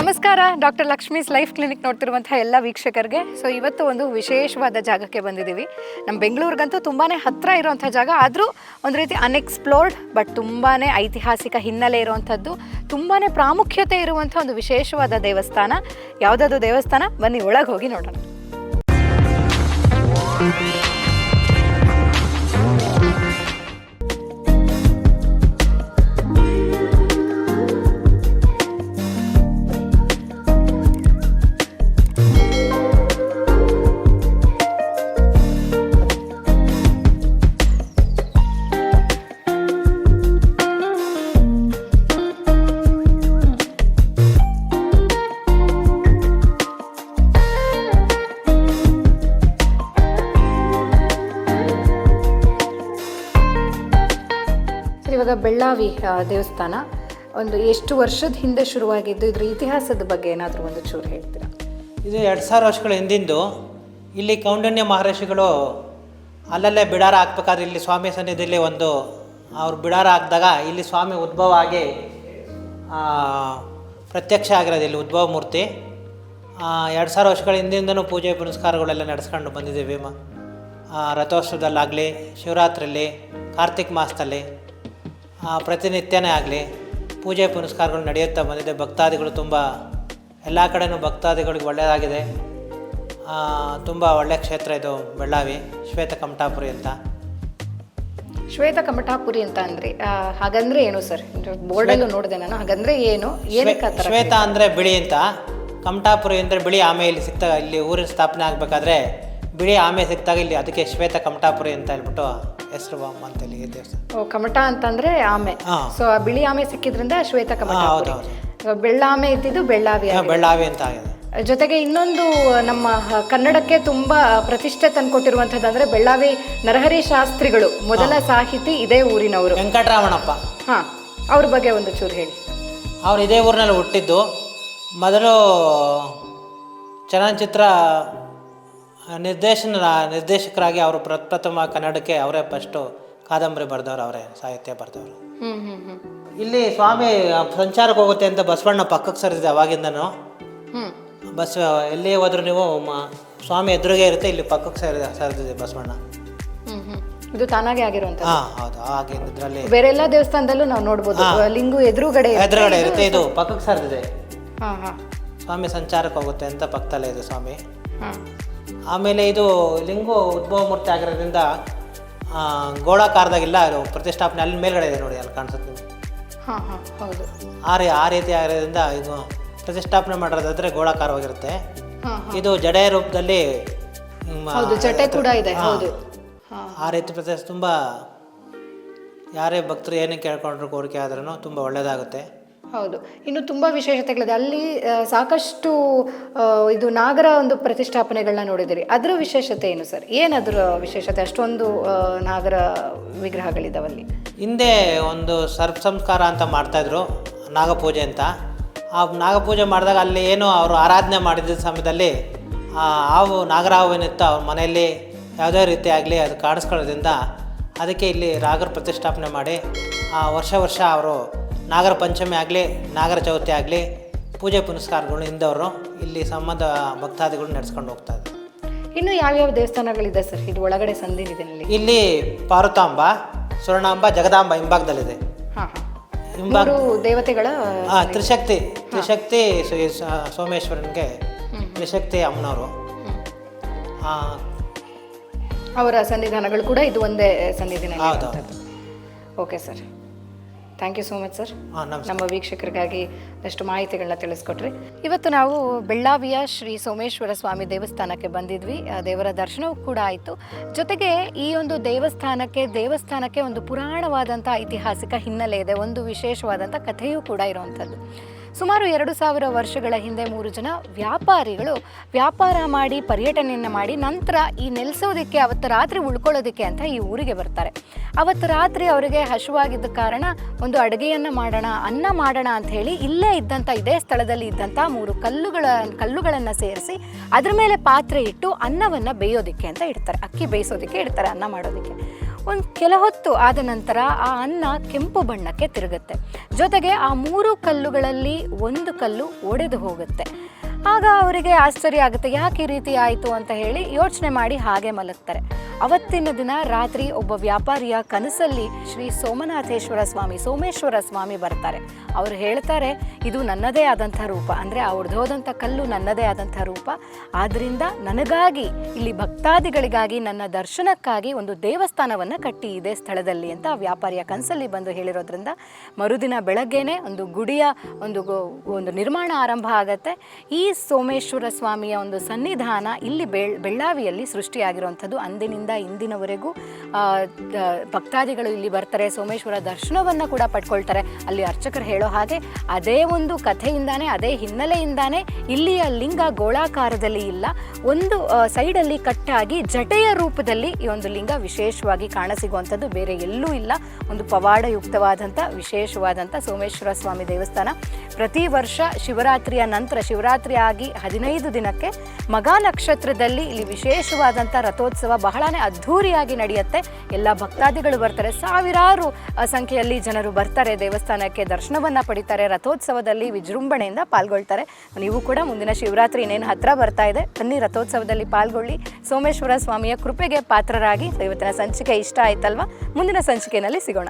ನಮಸ್ಕಾರ, doctor Lakshmi's life clinic ನೋಡ್ತಿರುವಂತಹ ಎಲ್ಲ ವೀಕ್ಷಕರಿಗೆ. ಸೊ ಇವತ್ತು ಒಂದು ವಿಶೇಷವಾದ ಜಾಗಕ್ಕೆ ಬಂದಿದ್ದೀವಿ. ನಮ್ಮ ಬೆಂಗಳೂರಿಗಂತೂ ತುಂಬಾ ಹತ್ತಿರ ಇರುವಂಥ ಜಾಗ. ಆದರೂ ಒಂದು ರೀತಿ ಅನ್ಎಕ್ಸ್ಪ್ಲೋರ್ಡ್ ಬಟ್ ತುಂಬಾ ಐತಿಹಾಸಿಕ ಹಿನ್ನೆಲೆ ಇರುವಂಥದ್ದು ತುಂಬಾ ಪ್ರಾಮುಖ್ಯತೆ ಇರುವಂಥ ಒಂದು ವಿಶೇಷವಾದ ದೇವಸ್ಥಾನ. ಯಾವುದಾದ್ರು ದೇವಸ್ಥಾನ? ಬನ್ನಿ, ಒಳಗೆ ಹೋಗಿ ನೋಡೋಣ. ಬೆಳ್ಳಾವಿ ದೇವಸ್ಥಾನ ಒಂದು ಎಷ್ಟು ವರ್ಷದ ಹಿಂದೆ ಶುರುವಾಗಿದ್ದು, ಇದರ ಇತಿಹಾಸದ ಬಗ್ಗೆ ಏನಾದರೂ ಒಂದು ಚೂರು ಹೇಳ್ತೀರಾ? ಇದು ಎರಡು ಸಾವಿರ ವರ್ಷಗಳ ಹಿಂದಿಂದು ಇಲ್ಲಿ ಕೌಂಡನ್ಯ ಮಹರ್ಷಿಗಳು ಅಲ್ಲಲ್ಲೇ ಬಿಡಾರ ಹಾಕ್ಬೇಕಾದ್ರೆ ಇಲ್ಲಿ ಸ್ವಾಮಿ ಸನ್ನಿಧಿಯಲ್ಲಿ ಒಂದು ಅವ್ರು ಬಿಡಾರ ಹಾಕಿದಾಗ ಇಲ್ಲಿ ಸ್ವಾಮಿ ಉದ್ಭವ ಆಗಿ ಪ್ರತ್ಯಕ್ಷ ಆಗಿರೋದು ಇಲ್ಲಿ ಉದ್ಭವ ಮೂರ್ತಿ. ಎರಡು ಸಾವಿರ ವರ್ಷಗಳ ಹಿಂದಿಂದನೂ ಪೂಜೆ ಪುನಸ್ಕಾರಗಳೆಲ್ಲ ನಡೆಸ್ಕೊಂಡು ಬಂದಿದ್ದೀವಿ. ಮ ರಥೋತ್ಸವದಲ್ಲಾಗಲಿ ಶಿವರಾತ್ರಿಯಲ್ಲಿ ಕಾರ್ತಿಕ್ ಮಾಸದಲ್ಲಿ. ಪ್ರತಿನಿತ್ಯನೇ ಆಗಲಿ ಪೂಜೆ ಪುನಸ್ಕಾರಗಳು ನಡೆಯುತ್ತಾ ಬಂದಿದೆ. ಭಕ್ತಾದಿಗಳು ತುಂಬ ಎಲ್ಲ ಕಡೆಯೂ ಭಕ್ತಾದಿಗಳಿಗೆ ಒಳ್ಳೆಯದಾಗಿದೆ. ತುಂಬ ಒಳ್ಳೆಯ ಕ್ಷೇತ್ರ ಇದು ಬೆಳ್ಳಾವಿ ಶ್ವೇತ ಕಮಟಾಪುರಿ ಅಂತ. ಶ್ವೇತ ಕಮಟಾಪುರಿ ಅಂತ ಅಂದ್ರಿ ಹಾಗಂದ್ರೆ ಏನು ಸರ್? ಬೋರ್ಡಲ್ಲೂ ನೋಡಿದೆ ನಾನು. ಹಾಗಂದ್ರೆ ಏನು? ಏನಕ್ಕೆ ಶ್ವೇತ ಅಂದರೆ ಬಿಳಿ ಅಂತ. ಕಮಟಾಪುರಿ ಅಂದರೆ ಬಿಳಿ ಆಮೇಲೆ ಇಲ್ಲಿ ಸಿಕ್ತಾಗ ಇಲ್ಲಿ ಊರಿನ ಸ್ಥಾಪನೆ ಆಗಬೇಕಾದ್ರೆ ಬಿಳಿ ಆಮೆ ಸಿಕ್ತಾಗ ಇಲ್ಲಿ ಅದಕ್ಕೆ ಶ್ವೇತ ಕಮಟಾಪುರಿ ಅಂತ ಹೇಳ್ಬಿಟ್ಟು ಹೆಸರು ಅಂತ ಇಲ್ಲಿ ಈ ದೇವಸ್ಥಾನ ಓ ಕಮಟ ಅಂತಂದ್ರೆ ಆಮೆ. ಸೊ ಬಿಳಿ ಆಮೆ ಸಿಕ್ಕಿದ್ರಿಂದ ಶ್ವೇತ ಕಮಟ ಹೌದು ಬೆಳ್ಳಾಮೆ ಇದ್ದಿದ್ದು ಬೆಳ್ಳಾವಿ. ಬೆಳ್ಳಾವಿ ಅಂತ ಆಗಿದೆ. ಜೊತೆಗೆ ಇನ್ನೊಂದು ನಮ್ಮ ಕನ್ನಡಕ್ಕೆ ತುಂಬಾ ಪ್ರತಿಷ್ಠೆ ತಂದುಕೊಟ್ಟಿರುವಂಥದ್ದು ಅಂದ್ರೆ ಬೆಳ್ಳಾವಿ ನರಹರಿ ಶಾಸ್ತ್ರಿಗಳು. ಮೊದಲ ಸಾಹಿತಿ ಇದೇ ಊರಿನವರು. ವೆಂಕಟರಾಮಣಪ್ಪ ಹಾ ಅವ್ರ ಬಗ್ಗೆ ಒಂದು ಚೂರು ಹೇಳಿ. ಅವ್ರು ಇದೇ ಊರಿನಲ್ಲಿ ಹುಟ್ಟಿದ್ದು. ಮೊದಲು ಚಲನಚಿತ್ರ ನಿರ್ದೇಶನ ನಿರ್ದೇಶಕರಾಗಿ ಅವರು ಪ್ರಪ್ರಥಮ ಕನ್ನಡಕ್ಕೆ ಅವರೇ ಫಸ್ಟು ಕಾದಂಬರಿ ಬರೆದವ್ರು ಅವರೇ ಸಾಹಿತ್ಯ ಬರೆದವರು. ಇಲ್ಲಿ ಸ್ವಾಮಿ ಸಂಚಾರಕ್ಕೆ ಹೋಗುತ್ತೆ ಅಂತ ಬಸವಣ್ಣ ಪಕ್ಕಕ್ಕೆ ಸರಿದಿದೆ ಅವಾಗಿಂದನು. ಬಸ್ ಎಲ್ಲಿ ಹೋದ್ರು ನೀವು ಸ್ವಾಮಿ ಎದುರಿಗೆ ಇರುತ್ತೆ ಇಲ್ಲಿ ಪಕ್ಕಕ್ಕೆ ಸರಿ ಸರಿದಿದೆ ಬಸವಣ್ಣ. ಇದು ತಾನಾಗೆ ಆಗಿರುವಂತ ಹಾಂ ಹೌದು ಹಾಗೆ ಇದರಲ್ಲಿ. ಬೇರೆ ಎಲ್ಲ ದೇವಸ್ಥಾನದಲ್ಲೂ ನಾವು ನೋಡ್ಬೋದು. ಲಿಂಗು ಎದುರುಗಡೆ ಇರುತ್ತೆ. ಎದುರುಗಡೆ ಇರುತ್ತೆ ಇದು ಪಕ್ಕಕ್ಕೆ ಸರಿದಿದೆ. ಹಾ ಹಾ. ಸ್ವಾಮಿ ಸಂಚಾರಕ್ಕೆ ಹೋಗುತ್ತೆ ಅಂತ ಪಕ್ಕದಲ್ಲೇ ಇದೆ ಸ್ವಾಮಿ. ಆಮೇಲೆ ಇದು ಲಿಂಗು ಉದ್ಭವ ಮೂರ್ತಿ ಆಗಿರೋದ್ರಿಂದ ಆ, ಗೋಳಾಕಾರದಾಗಿಲ್ಲ ಅದು ಪ್ರತಿಷ್ಠಾಪನೆ ಅಲ್ಲಿ ಮೇಲ್ಗಡೆ ಇದೆ ನೋಡಿ ಅಲ್ಲಿ ಕಾಣಿಸುತ್ತೆ. ಹಾಂ ಹಾ ಹೌದು. ಆ ರೀ ಆ ರೀತಿ ಆಗಿರೋದ್ರಿಂದ ಇದು ಪ್ರತಿಷ್ಠಾಪನೆ ಮಾಡಿರೋದಾದ್ರೆ ಗೋಳಾಕಾರವಾಗಿರುತ್ತೆ ಇದು ಜಡೆಯ ರೂಪದಲ್ಲಿ ಜಟೆ ಕೂಡ ಇದೆ ಹೌದು. ಆ ರೀತಿ ಪ್ರತಿಷ್ಠ ತುಂಬ ಯಾರೇ ಭಕ್ತರು ಏನೇ ಕೇಳ್ಕೊಂಡ್ರು ಕೋರಿಕೆ ಆದ್ರೂ ತುಂಬ ಒಳ್ಳೆಯದಾಗುತ್ತೆ ಹೌದು. ಇನ್ನು ತುಂಬ ವಿಶೇಷತೆಗಳಿದೆ. ಅಲ್ಲಿ ಸಾಕಷ್ಟು ಇದು ನಾಗರ ಒಂದು ಪ್ರತಿಷ್ಠಾಪನೆಗಳನ್ನ ನೋಡಿದಿರಿ ಅದರ ವಿಶೇಷತೆ ಏನು ಸರ್? ಏನದ್ರ ವಿಶೇಷತೆ? ಅಷ್ಟೊಂದು ನಾಗರ ವಿಗ್ರಹಗಳಿದಾವಲ್ಲಿ ಹಿಂದೆ ಒಂದು ಸರ್ಪ ಸಂಸ್ಕಾರ ಅಂತ ಮಾಡ್ತಾಯಿದ್ರು ನಾಗಪೂಜೆ ಅಂತ. ಆ ನಾಗಪೂಜೆ ಮಾಡಿದಾಗ ಅಲ್ಲಿ ಏನು ಅವರು ಆರಾಧನೆ ಮಾಡಿದ ಸಮಯದಲ್ಲಿ, ಆ ಹಾವು ನಾಗರಾವು ಏನಿತ್ತು ಅವ್ರ ಮನೆಯಲ್ಲಿ ಯಾವುದೇ ರೀತಿ ಆಗಲಿ ಅದು ಕಾಣಿಸ್ಕೊಳ್ಳೋದ್ರಿಂದ ಅದಕ್ಕೆ ಇಲ್ಲಿ ನಾಗರ ಪ್ರತಿಷ್ಠಾಪನೆ ಮಾಡಿ, ಆ ವರ್ಷ ವರ್ಷ ಅವರು ನಾಗರ ಪಂಚಮಿ ಆಗಲಿ ನಾಗರ ಚೌತಿ ಆಗಲಿ ಪೂಜೆ ಪುನಸ್ಕಾರಗಳು ಹಿಂದವರು ಇಲ್ಲಿ ಸಂಬಂಧ ಭಕ್ತಾದಿಗಳು ನಡೆಸ್ಕೊಂಡು ಹೋಗ್ತಾ ಇದ್ದಾರೆ. ಇನ್ನು ಯಾವ್ಯಾವ ದೇವಸ್ಥಾನಗಳಿದೆ ಸರ್? ಇದು ಒಳಗಡೆ ಸಂದಿನಿದೆ ಇಲ್ಲಿ. ಪಾರ್ವತಾಂಬ ಸ್ವರ್ಣಾಂಬ ಜಗದಾಂಬ ಹಿಂಭಾಗದಲ್ಲಿದೆ. ಹಿಂಭಾಗ ದೇವತೆಗಳ ತ್ರಿಶಕ್ತಿ ತ್ರಿಶಕ್ತಿ ಸೋಮೇಶ್ವರನಿಗೆ ತ್ರಿಶಕ್ತಿ ಅಮ್ಮನವರು. ಅವರ ಸನ್ನಿಧಾನಗಳು ಕೂಡ ಇದು ಒಂದೇ ಸನ್ನಿಧಾನ okay sir. Thank you so much sir ನಮ್ಮ ವೀಕ್ಷಕರಿಗಾಗಿ ಒಂದಷ್ಟು ಮಾಹಿತಿಗಳನ್ನ ತಿಳಿಸ್ಕೊಟ್ರಿ. ಇವತ್ತು ನಾವು ಬೆಳ್ಳಾವಿಯ ಶ್ರೀ ಸೋಮೇಶ್ವರ ಸ್ವಾಮಿ ದೇವಸ್ಥಾನಕ್ಕೆ ಬಂದಿದ್ವಿ. ದೇವರ ದರ್ಶನವೂ ಕೂಡ ಆಯಿತು. ಜೊತೆಗೆ ಈ ಒಂದು ದೇವಸ್ಥಾನಕ್ಕೆ ದೇವಸ್ಥಾನಕ್ಕೆ ಒಂದು ಪುರಾಣವಾದಂಥ ಐತಿಹಾಸಿಕ ಹಿನ್ನೆಲೆ ಇದೆ. ಒಂದು ವಿಶೇಷವಾದಂಥ ಕಥೆಯೂ ಕೂಡ ಇರುವಂಥದ್ದು. ಸುಮಾರು ಎರಡು ಸಾವಿರ ವರ್ಷಗಳ ಹಿಂದೆ ಮೂರು ಜನ ವ್ಯಾಪಾರಿಗಳು ವ್ಯಾಪಾರ ಮಾಡಿ ಪರ್ಯಟನೆಯನ್ನು ಮಾಡಿ ನಂತರ ಈ ನೆಲೆಸೋದಕ್ಕೆ ಅವತ್ತು ರಾತ್ರಿ ಉಳ್ಕೊಳ್ಳೋದಕ್ಕೆ ಅಂತ ಈ ಊರಿಗೆ ಬರ್ತಾರೆ. ಅವತ್ತು ರಾತ್ರಿ ಅವರಿಗೆ ಹಸುವಾಗಿದ್ದ ಕಾರಣ ಒಂದು ಅಡುಗೆಯನ್ನು ಮಾಡೋಣ, ಅನ್ನ ಮಾಡೋಣ ಅಂತ ಹೇಳಿ ಇಲ್ಲೇ ಇದ್ದಂಥ ಇದೇ ಸ್ಥಳದಲ್ಲಿ ಇದ್ದಂಥ ಮೂರು ಕಲ್ಲುಗಳ, ಕಲ್ಲುಗಳನ್ನು ಸೇರಿಸಿ ಅದ್ರ ಮೇಲೆ ಪಾತ್ರೆ ಇಟ್ಟು ಅನ್ನವನ್ನು ಬೇಯೋದಕ್ಕೆ ಅಂತ ಇಡ್ತಾರೆ. ಅಕ್ಕಿ ಬೇಯಿಸೋದಕ್ಕೆ ಇಡ್ತಾರೆ, ಅನ್ನ ಮಾಡೋದಕ್ಕೆ. ಒಂದು ಕೆಲ ಹೊತ್ತು ಆದ ನಂತರ ಆ ಅನ್ನ ಕೆಂಪು ಬಣ್ಣಕ್ಕೆ ತಿರುಗುತ್ತೆ. ಜೊತೆಗೆ ಆ ಮೂರು ಕಲ್ಲುಗಳಲ್ಲಿ ಒಂದು ಕಲ್ಲು ಒಡೆದು ಹೋಗುತ್ತೆ. ಆಗ ಅವರಿಗೆ ಆಶ್ಚರ್ಯ ಆಗುತ್ತೆ, ಯಾಕೆ ಈ ರೀತಿ ಆಯಿತು ಅಂತ ಹೇಳಿ ಯೋಚನೆ ಮಾಡಿ ಹಾಗೆ ಮಲಗ್ತಾರೆ. ಅವತ್ತಿನ ದಿನ ರಾತ್ರಿ ಒಬ್ಬ ವ್ಯಾಪಾರಿಯ ಕನಸಲ್ಲಿ ಶ್ರೀ ಸೋಮನಾಥೇಶ್ವರ ಸ್ವಾಮಿ, ಸೋಮೇಶ್ವರ ಸ್ವಾಮಿ ಬರ್ತಾರೆ. ಅವರು ಹೇಳ್ತಾರೆ, ಇದು ನನ್ನದೇ ಆದಂಥ ರೂಪ. ಅಂದರೆ ಅವ್ರದ್ದು ಹೋದಂಥ ಕಲ್ಲು ನನ್ನದೇ ಆದಂಥ ರೂಪ. ಆದ್ದರಿಂದ ನನಗಾಗಿ, ಇಲ್ಲಿ ಭಕ್ತಾದಿಗಳಿಗಾಗಿ, ನನ್ನ ದರ್ಶನಕ್ಕಾಗಿ ಒಂದು ದೇವಸ್ಥಾನವನ್ನು ಕಟ್ಟಿ ಇದೆ ಸ್ಥಳದಲ್ಲಿ ಅಂತ ವ್ಯಾಪಾರಿಯ ಕನಸಲ್ಲಿ ಬಂದು ಹೇಳಿರೋದ್ರಿಂದ ಮರುದಿನ ಬೆಳಗ್ಗೆನೆ ಒಂದು ಗುಡಿಯ ಒಂದು ಒಂದು ನಿರ್ಮಾಣ ಆರಂಭ ಆಗತ್ತೆ. ಈ ಸೋಮೇಶ್ವರ ಸ್ವಾಮಿಯ ಒಂದು ಸನ್ನಿಧಾನ ಇಲ್ಲಿ ಬೆಳ್, ಬೆಳ್ಳಾವಿಯಲ್ಲಿ ಸೃಷ್ಟಿಯಾಗಿರುವಂಥದ್ದು. ಅಂದಿನಿಂದ ಇಂದಿನವರೆಗೂ ಭಕ್ತಾದಿಗಳು ಇಲ್ಲಿ ಬರ್ತಾರೆ, ಸೋಮೇಶ್ವರ ದರ್ಶನವನ್ನು ಕೂಡ ಪಡ್ಕೊಳ್ತಾರೆ. ಅಲ್ಲಿ ಅರ್ಚಕರು ಹೇಳೋ ಹಾಗೆ ಅದೇ ಒಂದು ಕಥೆಯಿಂದಾನೇ, ಅದೇ ಹಿನ್ನೆಲೆಯಿಂದಾನೇ ಇಲ್ಲಿಯ ಲಿಂಗ ಗೋಳಾಕಾರದಲ್ಲಿ ಇಲ್ಲ. ಒಂದು ಸೈಡಲ್ಲಿ ಕಟ್ಟಾಗಿ ಜಟೆಯ ರೂಪದಲ್ಲಿ ಈ ಒಂದು ಲಿಂಗ ವಿಶೇಷವಾಗಿ ಕಾಣಸಿಗುವಂಥದ್ದು ಬೇರೆ ಎಲ್ಲೂ ಇಲ್ಲ. ಒಂದು ಪವಾಡಯುಕ್ತವಾದಂಥ, ವಿಶೇಷವಾದಂಥ ಸೋಮೇಶ್ವರ ಸ್ವಾಮಿ ದೇವಸ್ಥಾನ. ಪ್ರತಿ ವರ್ಷ ಶಿವರಾತ್ರಿಯ ನಂತರ ಶಿವರಾತ್ರಿ ಆಗಿ ಹದಿನೈದು ದಿನಕ್ಕೆ ಮಗ ನಕ್ಷತ್ರದಲ್ಲಿ ಇಲ್ಲಿ ವಿಶೇಷವಾದಂಥ ರಥೋತ್ಸವ ಬಹಳನೇ ಅದ್ಧೂರಿಯಾಗಿ ನಡೆಯುತ್ತೆ. ಎಲ್ಲ ಭಕ್ತಾದಿಗಳು ಬರ್ತಾರೆ. ಸಾವಿರಾರು ಸಂಖ್ಯೆಯಲ್ಲಿ ಜನರು ಬರ್ತಾರೆ. ದೇವಸ್ಥಾನಕ್ಕೆ ದರ್ಶನವನ್ನು ಪಡಿತಾರೆ. ರಥೋತ್ಸವದಲ್ಲಿ ವಿಜೃಂಭಣೆಯಿಂದ ಪಾಲ್ಗೊಳ್ತಾರೆ. ನೀವು ಕೂಡ ಮುಂದಿನ ಶಿವರಾತ್ರಿ ಇನ್ನೇನು ಹತ್ರ ಬರ್ತಾ ಇದೆ, ಬನ್ನಿ ರಥೋತ್ಸವದಲ್ಲಿ ಪಾಲ್ಗೊಳ್ಳಿ. ಸೋಮೇಶ್ವರ ಸ್ವಾಮಿಯ ಕೃಪೆಗೆ ಪಾತ್ರರಾಗಿ ಇವತ್ತಿನ ಸಂಚಿಕೆ ಇಷ್ಟ ಆಯ್ತಲ್ವಾ? ಮುಂದಿನ ಸಂಚಿಕೆಯಲ್ಲಿ ಸಿಗೋಣ.